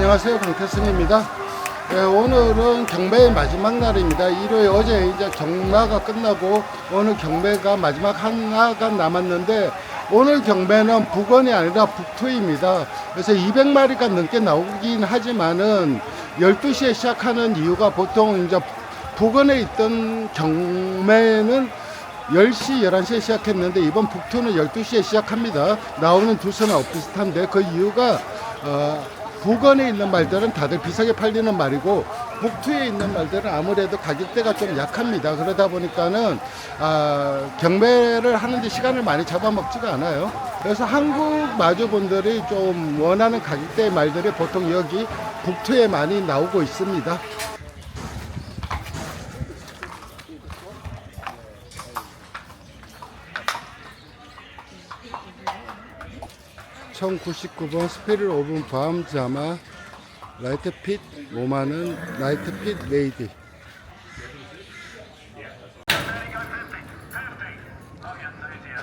안녕하세요. 강태승입니다. 예, 오늘은 경매의 마지막 날입니다. 일요일 어제 이제 경마가 끝나고 오늘 경매가 마지막 하나가 남았는데 오늘 경매는 북원이 아니라 북투입니다. 그래서 200마리가 넘게 나오긴 하지만은 12시에 시작하는 이유가 보통 이제 북원에 있던 경매는 10시, 11시에 시작했는데 이번 북투는 12시에 시작합니다. 나오는 두수는 비슷한데 그 이유가 어, 북원에 있는 말들은 다들 비싸게 팔리는 말이고 북투에 있는 말들은 아무래도 가격대가 좀 약합니다. 그러다 보니까는 아, 경매를 하는데 시간을 많이 잡아먹지가 않아요. 그래서 한국 마주분들이 좀 원하는 가격대의 말들이 보통 여기 북투에 많이 나오고 있습니다. (1099번) 스피릿 오븐 밤 자마 라이트 핏 5만원 라이트 핏 레이디.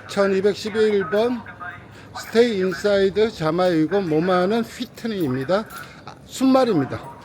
(1211번) 스테이 인사이드 자마이고 5만원 휘트닝입니다. 아, 순말입니다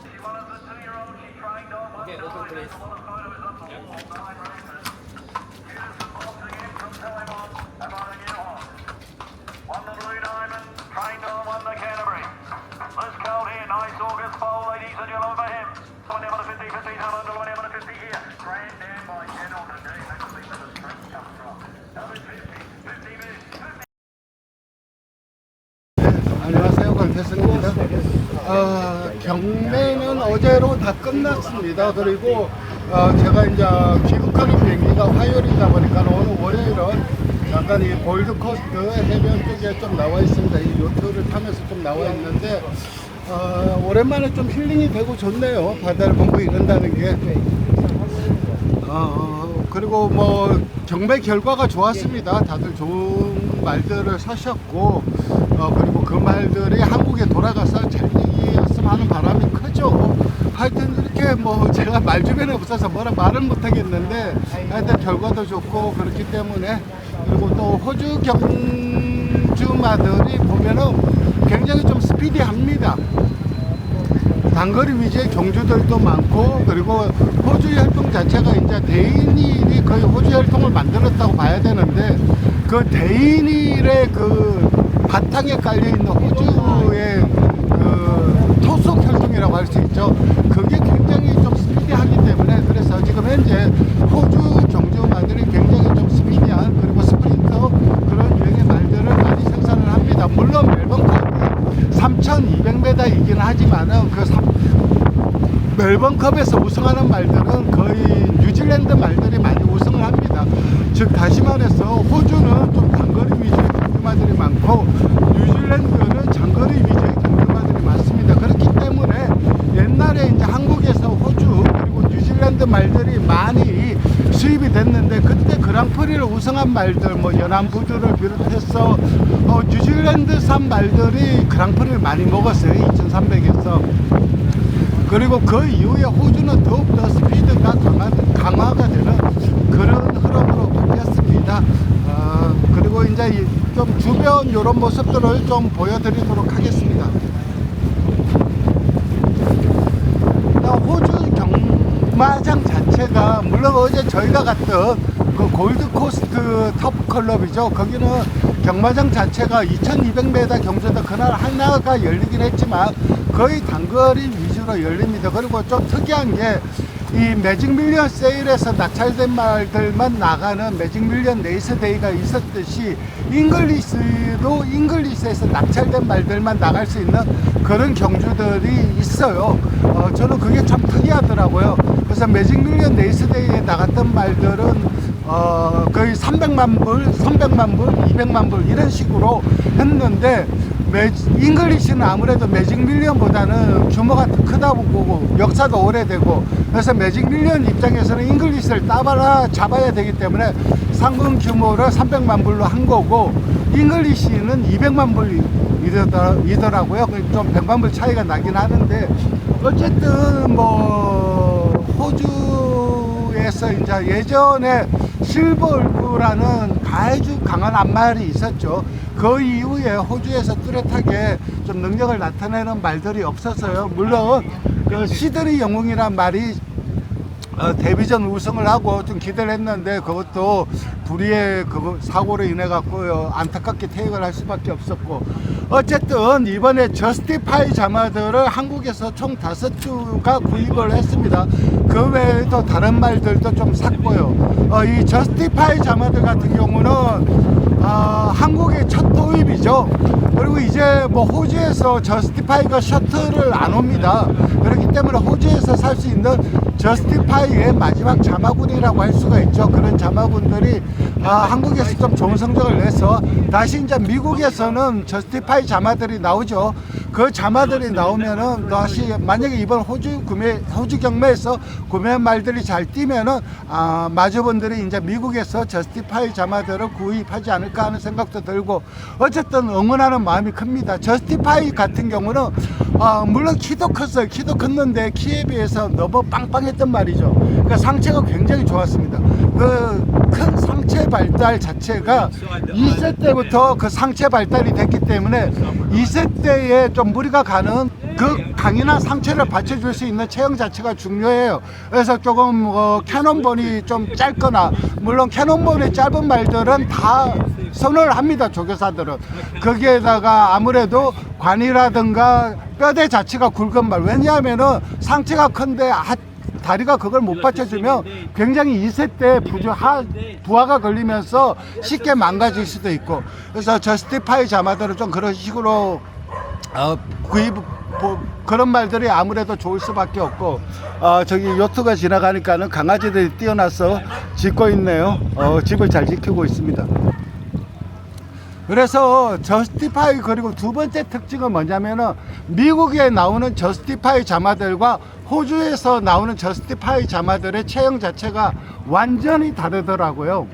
강태승입니다. 어, 경매는 어제로 다 끝났습니다. 그리고 어, 제가 이제 귀국하는 비행기가 화요일이다 보니까 오늘 월요일은 잠깐 이 골드코스트 해변 쪽에 좀 나와 있습니다. 이 요트를 타면서 좀 나와 있는데 어, 오랜만에 좀 힐링이 되고 좋네요. 바다를 보고 이런다는 게. 어, 그리고 뭐 경매 결과가 좋았습니다. 다들 좋은 말들을 사셨고 어, 그리고 그 말들이 한국에 돌아가서 잘 얘기했으면 하는 바람이 크죠. 하여튼 이렇게 뭐 제가 말 주변에 없어서 뭐라 말은 못하겠는데 하여튼 결과도 좋고 그렇기 때문에 그리고 또 호주 경주마들이 보면은 굉장히 좀 스피디합니다. 단거리 위주의 경주들도 많고 그리고 호주 혈통 자체가 이제 대인일 이 거의 호주 혈통을 만들었다고 봐야 되는데 그 대인일의 그 바탕에 깔려 있는 호주의 그 토속 혈통이라고 할 수 있죠. 그게 굉장히 좀 스피디하기 때문에 그래서 지금 현재 호주 경주마들이 굉장히 좀 스피디한 그리고 스프린터 그런 유형의 말들을 많이 생산을 합니다. 물론 멜번컵이 3,200m이긴 하지만은 그 삼- 멜번컵에서 우승하는 말들은 거의 뉴질랜드 말들이. 즉 다시 말해서 호주는 좀 단거리 위주의 경주마들이 많고 뉴질랜드는 장거리 위주의 경주마들이 많습니다. 그렇기 때문에 옛날에 이제 한국에서 호주 그리고 뉴질랜드 말들이 많이 수입이 됐는데 그때 그랑프리를 우승한 말들 뭐 연안부두를 비롯해서 어, 뉴질랜드산 말들이 그랑프리를 많이 먹었어요 2300에서 그리고 그 이후에 호주는 더욱더 스피드가 강화, 강화가 되는 그런 흐름 바뀌었습니다. 어, 그리고 이제 이- 좀 주변 이런 모습들을 좀 보여드리도록 하겠습니다. 나 호주 경마장 자체가 물론 어제 저희가 갔던 그 골드코스트 터프 클럽이죠. 거기는 경마장 자체가 2200m 경주도 그날 하나가 열리긴 했지만 거의 단거리 위주로 열립니다. 그리고 좀 특이한 게 이 매직 밀리언 세일에서 낙찰된 말들만 나가는 매직 밀리언 레이스데이가 있었듯이 잉글리스도 잉글리스에서 낙찰된 말들만 나갈 수 있는 그런 경주들이 있어요. 어, 저는 그게 참 특이하더라고요. 그래서 매직 밀리언 레이스데이에 나갔던 말들은 어, 거의 300만 불, 300만 불, 200만 불 이런 식으로 했는데 매, 잉글리시는 아무래도 매직 밀리언보다는 규모가 더 크다고 보고 역사도 오래되고 그래서 매직 밀리언 입장에서는 잉글리시를 따바라 잡아야 되기 때문에 상금 규모를 300만 불로 한 거고 잉글리시는 200만 불이더라고요. 좀 100만 불 차이가 나긴 하는데 어쨌든 뭐 호주에서 이제 예전에 실버 울프라는 아주 강한 앞말이 있었죠. 그 이후에 호주에서 뚜렷하게 좀 능력을 나타내는 말들이 없었어요. 물론 그 시드니 영웅이란 말이 어, 데뷔전 우승을 하고 좀 기대를 했는데 그것도 불의의 그 사고로 인해 갖고요 안타깝게 퇴역을 할 수밖에 없었고 어쨌든 이번에 저스티파이 자마들을 한국에서 총 다섯 주가 구입을 했습니다. 그 외에도 다른 말들도 좀 샀고요. 어, 이 저스티파이 자마들 같은 경우는 아, 한국의 첫 도입이죠. 그리고 이제 뭐 호주에서 저스티파이가 셔틀을 안 옵니다. 그렇기 때문에 호주에서 살 수 있는 저스티파이의 마지막 자마군이라고 할 수가 있죠. 그런 자마군들이 아, 한국에서 좀 좋은 성적을 내서 다시 이제 미국에서는 저스티파이 자마들이 나오죠. 그 자마들이 나오면은 다시 만약에 이번 호주 구매 호주 경매에서 구매한 말들이 잘 뛰면은 아, 마주분들이 이제 미국에서 저스티파이 자마들을 구입하지 않을까 하는 생각도 들고 어쨌든 응원하는 마음이 큽니다. 저스티파이 같은 경우는 아, 물론 키도 컸어요. 키도 컸는데 키에 비해서 너무 빵빵했단 말이죠. 그러니까 상체가 굉장히 좋았습니다. 그 큰 상체 발달 자체가 2세 때부터 그 상체 발달이 됐기 때문에 2세 때에 좀 무리가 가는 그 강인한 상체를 받쳐줄 수 있는 체형 자체가 중요해요. 그래서 조금 어, 캐논본이 좀 짧거나 물론 캐논본이 짧은 말들은 다 선호를 합니다. 조교사들은 거기에다가 아무래도 관이라든가 뼈대 자체가 굵은 말 왜냐하면은 상체가 큰데 하- 다리가 그걸 못 받쳐주면 굉장히 2세 때 부주 하, 부하가 걸리면서 쉽게 망가질 수도 있고 그래서 저스티파이 자마들은 좀 그런 식으로 어, 구입 뭐, 그런 말들이 아무래도 좋을 수밖에 없고 어, 저기 요트가 지나가니까는 강아지들이 뛰어나서 짖고 있네요. 어, 집을 잘 지키고 있습니다. 그래서 저스티파이 그리고 두 번째 특징은 뭐냐면은 미국에 나오는 저스티파이 자마들과 호주에서 나오는 저스티파이 자마들의 체형 자체가 완전히 다르더라고요.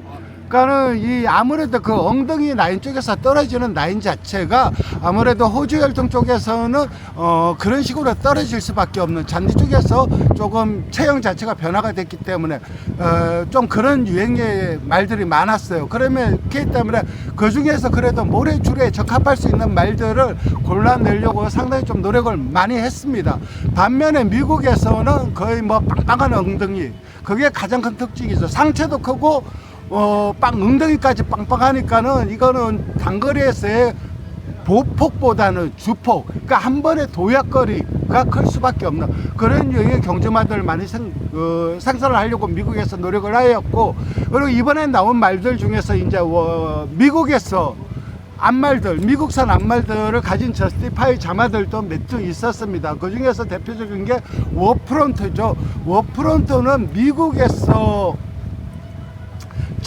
그러니까는 이 아무래도 그 엉덩이 라인 쪽에서 떨어지는 라인 자체가 아무래도 호주 혈통 쪽에서는 어 그런 식으로 떨어질 수밖에 없는 잔디 쪽에서 조금 체형 자체가 변화가 됐기 때문에 어좀 그런 유행의 말들이 많았어요. 그러면 그렇기 때문에 그 중에서 그래도 모래줄에 적합할 수 있는 말들을 골라내려고 상당히 좀 노력을 많이 했습니다. 반면에 미국에서는 거의 뭐 빵빵한 엉덩이 그게 가장 큰 특징이죠. 상체도 크고 어, 빵, 엉덩이까지 빵빵하니까는 이거는 단거리에서의 보폭보다는 주폭, 그러니까 한 번에 도약거리가 클 수밖에 없는 그런 유형의 경주마들을 많이 생, 어, 생산을 하려고 미국에서 노력을 하였고, 그리고 이번에 나온 말들 중에서 이제 어, 미국에서 암말들, 미국산 암말들을 가진 저스티파이 자마들도 몇 주 있었습니다. 그 중에서 대표적인 게 워프론트죠. 워프론트는 미국에서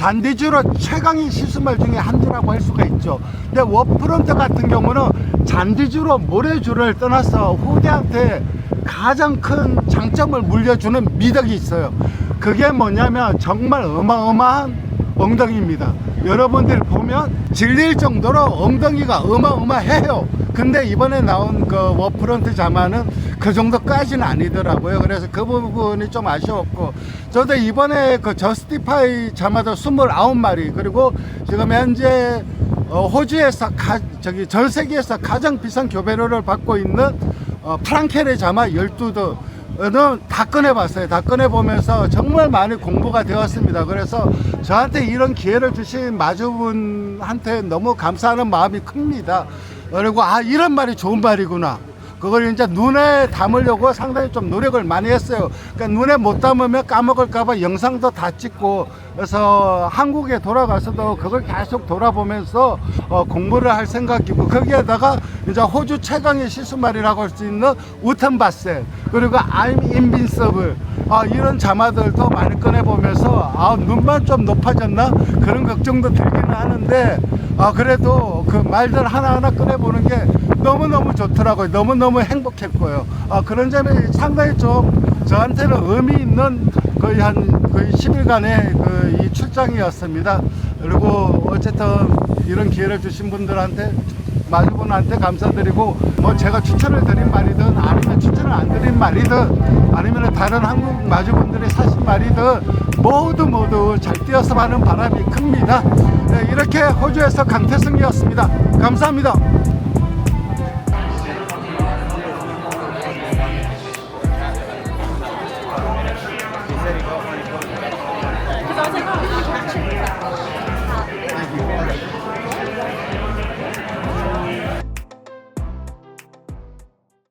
잔디주로 최강의 시스말 중에 한 주라고 할 수가 있죠. 근데 워프론트 같은 경우는 잔디주로 모래주를 떠나서 후대한테 가장 큰 장점을 물려주는 미덕이 있어요. 그게 뭐냐면 정말 어마어마한 엉덩이입니다. 여러분들 보면 질릴 정도로 엉덩이가 어마어마해요. 근데 이번에 나온 그 워프런트 자마는 그 정도까지는 아니더라고요. 그래서 그 부분이 좀 아쉬웠고, 저도 이번에 그 저스티파이 자마도 29마리, 그리고 지금 현재 어, 호주에서 가, 저기 전 세계에서 가장 비싼 교배료를 받고 있는 어, 프랑켈의 자마 12도 는다 꺼내봤어요. 다 꺼내보면서 정말 많이 공부가 되었습니다. 그래서 저한테 이런 기회를 주신 마주분한테 너무 감사하는 마음이 큽니다. 그리고 아, 이런 말이 좋은 말이구나. 그걸 이제 눈에 담으려고 상당히 좀 노력을 많이 했어요. 그러니까 눈에 못 담으면 까먹을까봐 영상도 다 찍고 그래서 한국에 돌아가서도 그걸 계속 돌아보면서 어, 공부를 할 생각이고 거기에다가 이제 호주 최강의 시스말이라고 할 수 있는 우턴바셀 그리고 I'm invincible 아, 이런 자마들도 많이 꺼내보면서 아, 눈만 좀 높아졌나 그런 걱정도 들기는 하는데 아, 그래도 그 말들 하나하나 꺼내보는 게 너무너무 좋더라고요. 너무너무 행복했고요. 아, 그런 점이 상당히 좀 저한테는 의미 있는 거의 한 거의 10일간의 그 이 출장이었습니다. 그리고 어쨌든 이런 기회를 주신 분들한테 마주분한테 감사드리고 뭐 제가 추천을 드린 말이든 아니면 추천을 안 드린 말이든 아니면 다른 한국 마주분들이 사신 말이든 모두 모두 잘 뛰었으면 하는 바람이 큽니다. 네, 이렇게 호주에서 강태승이었습니다. 감사합니다.